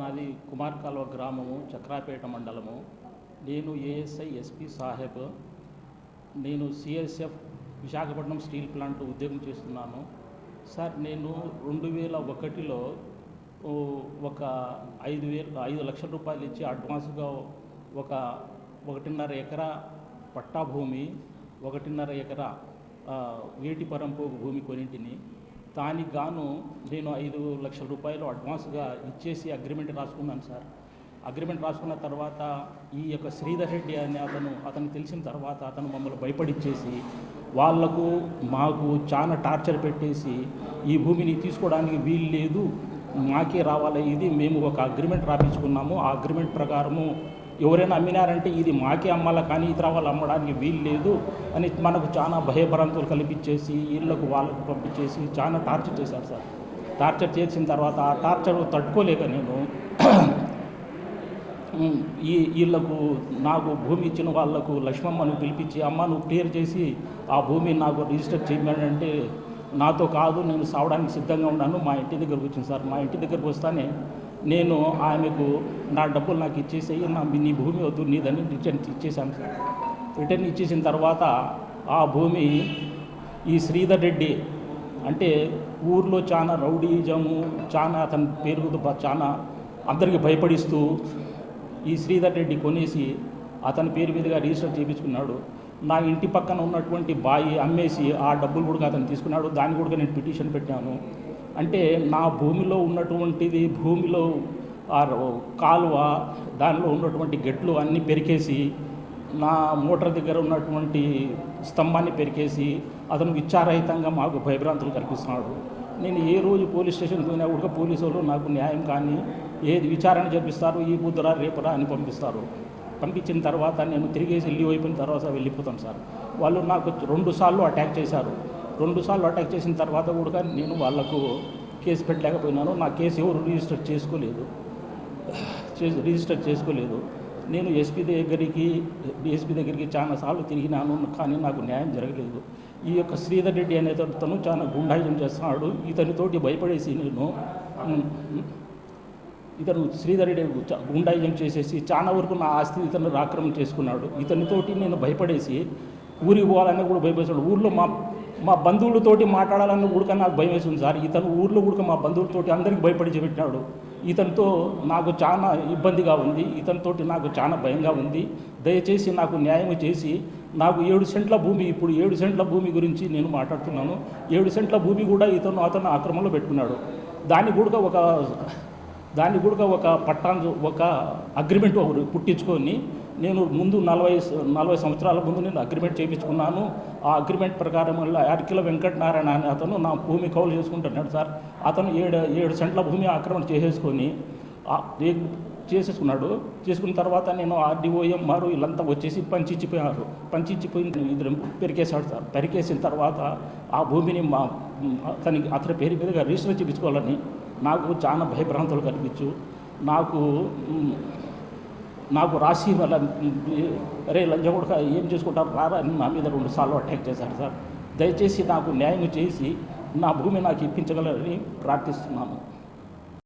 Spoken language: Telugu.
నాది కుమార్ కాల్వ గ్రామము చక్రాపేట మండలము. నేను ఏఎస్ఐ ఎస్పి సాహెబ్. నేను సిఎస్ఎఫ్ విశాఖపట్నం స్టీల్ ప్లాంట్ ఉద్యోగం చేస్తున్నాను. సార్ నేను రెండు వేల ఒకటిలో ఒక ఐదు వేలు ఐదు లక్షల రూపాయలు ఇచ్చి అడ్వాన్స్గా ఒక ఒకటిన్నర ఎకరా పట్టా భూమి ఒకటిన్నర ఎకరా ఆ, వేటి పరంపు భూమి కొనింటిని దానికి గాను నేను ఐదు లక్షల రూపాయలు అడ్వాన్స్గా ఇచ్చేసి అగ్రిమెంట్ రాసుకున్నాను సార్. అగ్రిమెంట్ రాసుకున్న తర్వాత ఈ యొక్క శ్రీధర్ రెడ్డి అనే అతను అతను తెలిసిన తర్వాత అతను మమ్మల్ని భయపడిచ్చేసి వాళ్ళకు మాకు చాలా టార్చర్ పెట్టేసి ఈ భూమిని తీసుకోవడానికి వీలు లేదు మాకే రావాలి ఇది మేము ఒక అగ్రిమెంట్ రాపించుకున్నాము. ఆ అగ్రిమెంట్ ప్రకారము ఎవరైనా అమ్మినారంటే ఇది మాకే అమ్మాలా కానీ ఇతర వాళ్ళు అమ్మడానికి వీలు లేదు అని మనకు చాలా భయభ్రాంతులు కల్పించేసి వీళ్ళకు వాళ్ళకు పంపించేసి చాలా టార్చర్ చేశారు సార్. టార్చర్ చేసిన తర్వాత ఆ టార్చర్ తట్టుకోలేక నేను ఈ వీళ్ళకు నాకు భూమి ఇచ్చిన వాళ్ళకు లక్ష్మమ్మను పిలిపించి అమ్మ నువ్వు క్లియర్ చేసి ఆ భూమి నాకు రిజిస్టర్ చేయమని అంటే నాతో కాదు నేను సావడానికి సిద్ధంగా ఉన్నాను. మా ఇంటి దగ్గరకు వచ్చింది సార్. మా ఇంటి దగ్గరకు వస్తానే నేను ఆమెకు నా డబ్బులు నాకు ఇచ్చేసేయి నా నీ భూమి వద్దు నీదని రిటర్న్ ఇచ్చేసాను సార్. రిటర్న్ ఇచ్చేసిన తర్వాత ఆ భూమి ఈ శ్రీధర్ రెడ్డి అంటే ఊర్లో చాలా రౌడీజము చాలా అతని పేరు చాలా అందరికీ భయపడిస్తూ ఈ శ్రీధర్ రెడ్డి కొనేసి అతని పేరు మీదుగా రిజిస్టర్ చేయించుకున్నాడు నా ఇంటి పక్కన ఉన్నటువంటి బాయి అమ్మేసి ఆ డబ్బులు కూడా అతను తీసుకున్నాడు దాన్ని కూడా నేను పిటిషన్ పెట్టాను. అంటే నా భూమిలో ఉన్నటువంటిది భూమిలో ఆ కాలువ దానిలో ఉన్నటువంటి గెట్లు అన్నీ పెరికేసి నా మోటార్ దగ్గర ఉన్నటువంటి స్తంభాన్ని పెరికేసి అతను విచారహితంగా మాకు భయభ్రాంతులు కల్పిస్తున్నాడు నేను ఏ రోజు పోలీస్ స్టేషన్కి పోయినా కూడా పోలీసు వాళ్ళు నాకు న్యాయం కానీ ఏది విచారణ జరిపిస్తారు ఈ బుద్ధరా రేపరా అని పంపిస్తారు. పంపించిన తర్వాత నేను తిరిగేసి వెళ్ళి అయిపోయిన తర్వాత వెళ్ళిపోతాను సార్. వాళ్ళు నాకు రెండు సార్లు అటాక్ చేశారు. రెండు సార్లు అటాక్ చేసిన తర్వాత కూడా నేను వాళ్ళకు కేసు పెట్టలేకపోయినాను. నా కేసు ఎవరు రిజిస్టర్ చేసుకోలేదు. రిజిస్టర్ చేసుకోలేదు. నేను ఎస్పీ దగ్గరికి డిఎస్పీ దగ్గరికి చాలా సార్లు తిరిగినాను. కానీ నాకు న్యాయం జరగలేదు. ఈ యొక్క శ్రీధర్ రెడ్డి అనే అతను చాలా గుండాయిజం చేస్తున్నాడు. ఇతనితోటి భయపడేసి నేను ఇతను శ్రీధరుడే గుండాయిజం చేసేసి చాలా వరకు నా ఆస్తి ఇతను ఆక్రమణ చేసుకున్నాడు. ఇతనితోటి నేను భయపడేసి ఊరికి పోవాలని కూడా భయపడేసాడు. ఊర్లో మా మా బంధువులతోటి మాట్లాడాలని కూడా నాకు భయం వేసింది సార్. ఇతను ఊర్లో కూడా మా బంధువులతోటి అందరికీ భయపడి పెట్టినాడు ఇతనితో నాకు చాలా ఇబ్బందిగా ఉంది. ఇతనితోటి నాకు చాలా భయంగా ఉంది. దయచేసి నాకు న్యాయం చేసి నాకు ఏడు సెంట్ల భూమి ఇప్పుడు ఏడు సెంట్ల భూమి గురించి నేను మాట్లాడుతున్నాను. ఏడు సెంట్ల భూమి కూడా ఇతను అతను ఆక్రమంలో పెట్టుకున్నాడు. దాన్ని కూడా ఒక దాన్ని కూడా ఒక పట్టాను ఒక అగ్రిమెంట్ ఒకటి పుట్టించుకొని నేను ముందు నలభై నలభై సంవత్సరాల ముందు నేను అగ్రిమెంట్ చేయించుకున్నాను. ఆ అగ్రిమెంట్ ప్రకారం వల్ల అరకిల వెంకటనారాయణ అనే అతను నా భూమి కౌలు చేసుకుంటున్నాడు సార్. అతను ఏడు ఏడు సెంట్ల భూమి ఆక్రమణ చేసేసుకొని చేసేసుకున్నాడు. చేసుకున్న తర్వాత నేను ఆర్డిఓఎం మారు వీళ్ళంతా వచ్చేసి పంచిచ్చిపోయారు పంచిచ్చిపోయి ఇద్దరు పెరికేశాడు సార్. పెరికేసిన తర్వాత ఆ భూమిని మా అతనికి అతని పేరు మీదుగా రిజిస్టర్ చేయించుకోవాలని నాకు చాలా భయభ్రాంతులు కనిపించు నాకు నాకు రాసి వల్ల అరే లంచం కూడా ఏం చేసుకుంటారు? రారా అని నా మీద రెండు సార్లు అటాక్ చేశారు సార్. దయచేసి నాకు న్యాయం చేసి నా భూమి నాకు ఇప్పించగలరని ప్రార్థిస్తున్నాను.